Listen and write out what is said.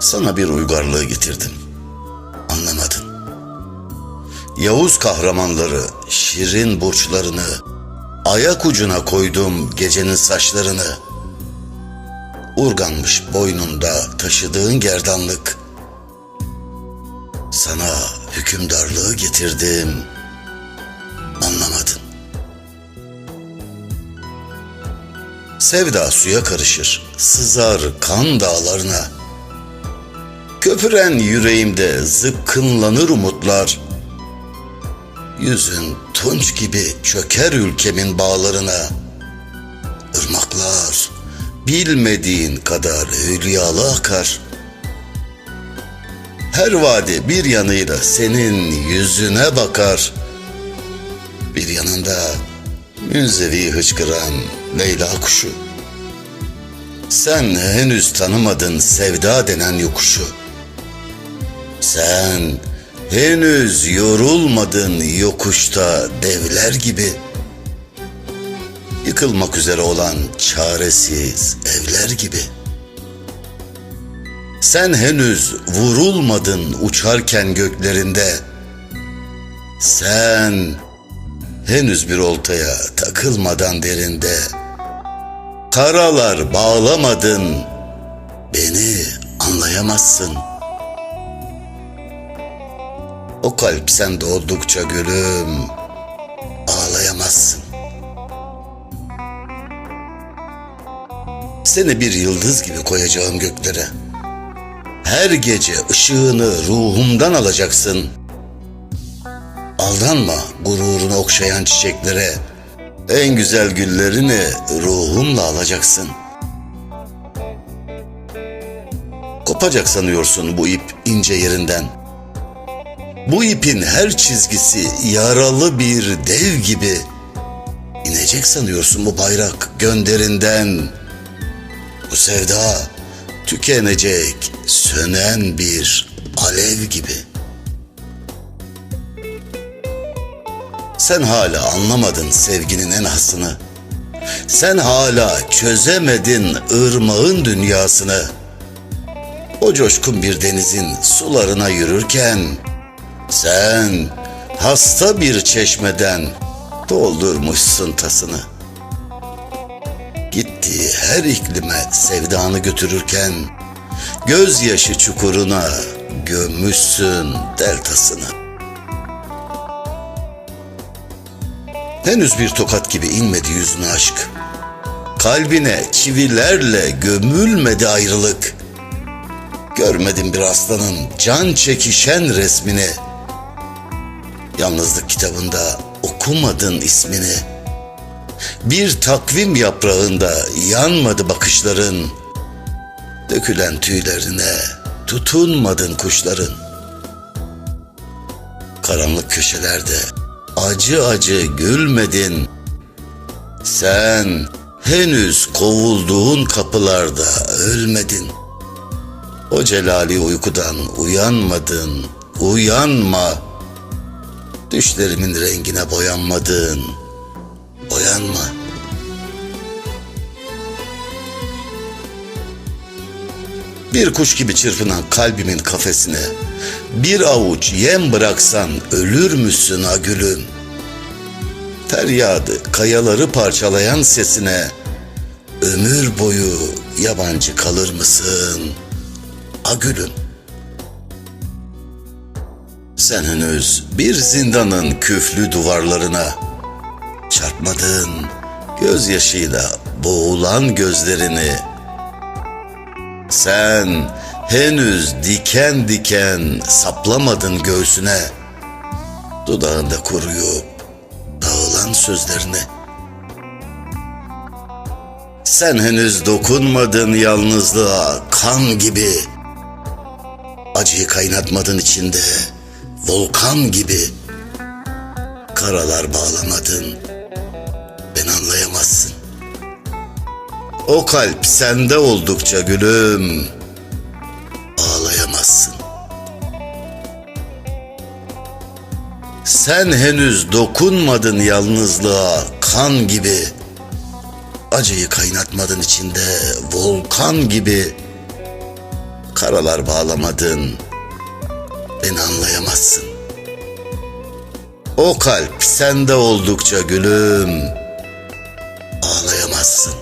Sana bir uygarlığı getirdim. Anlamadın. Yavuz kahramanları, şirin burçlarını, ayak ucuna koydum gecenin saçlarını. Urganmış boynunda taşıdığın gerdanlık. Sana hükümdarlığı getirdim. Anlamadın. Sevda suya karışır, sızar kan dağlarına. Köpüren yüreğimde zıpkınlanır umutlar. Yüzün tunç gibi çöker ülkemin bağlarına. Irmaklar bilmediğin kadar hülyalı akar. Her vadi bir yanıyla senin yüzüne bakar. Bir yanında münzevi hıçkıran Leyla kuşu. Sen henüz tanımadın sevda denen yokuşu. Sen henüz yorulmadın yokuşta devler gibi. Yıkılmak üzere olan çaresiz evler gibi. Sen henüz vurulmadın uçarken göklerinde. Sen henüz bir oltaya takılmadan derinde. Karalar bağlamadın, beni anlayamazsın. O kalp sende oldukça gülüm, ağlayamazsın. Seni bir yıldız gibi koyacağım göklere. Her gece ışığını ruhumdan alacaksın. Aldanma gururunu okşayan çiçeklere. En güzel güllerini ruhumla alacaksın. Kopacak sanıyorsun bu ip ince yerinden. Bu ipin her çizgisi yaralı bir dev gibi. İnecek sanıyorsun bu bayrak gönderinden. Bu sevda tükenecek, sönen bir alev gibi. Sen hala anlamadın sevginin en hasını. Sen hala çözemedin ırmağın dünyasını. O coşkun bir denizin sularına yürürken sen hasta bir çeşmeden doldurmuşsun tasını. Gittiği her iklime sevdanı götürürken gözyaşı çukuruna gömmüşsün deltasını. Henüz bir tokat gibi inmedi yüzüne aşk. Kalbine çivilerle gömülmedi ayrılık. Görmedim bir aslanın can çekişen resmini. Yalnızlık kitabında okumadın ismini. Bir takvim yaprağında yanmadı bakışların. Dökülen tüylerine tutunmadın kuşların. Karanlık köşelerde acı acı gülmedin. Sen henüz kovulduğun kapılarda ölmedin. O celali uykudan uyanmadın, uyanma. Düşlerimin rengine boyanmadın, boyanma. Bir kuş gibi çırpınan kalbimin kafesine bir avuç yem bıraksan ölür müsün ha gülüm? Feryadı kayaları parçalayan sesine ömür boyu yabancı kalır mısın? A gülüm. Sen henüz bir zindanın küflü duvarlarına çarpmadın gözyaşıyla boğulan gözlerini. Sen henüz diken diken saplamadın göğsüne dudağında kuruyup dağılan sözlerini. Sen henüz dokunmadın yalnızlığa kan gibi. Acıyı kaynatmadın içinde volkan gibi. Karalar bağlamadın. Ben anlayamazsın. O kalp sende oldukça gülüm. Ağlayamazsın. Sen henüz dokunmadın yalnızlığa kan gibi. Acıyı kaynatmadın içinde volkan gibi. karalar bağlamadın. Beni anlayamazsın. O kalp sende oldukça gülüm. Ağlayamazsın.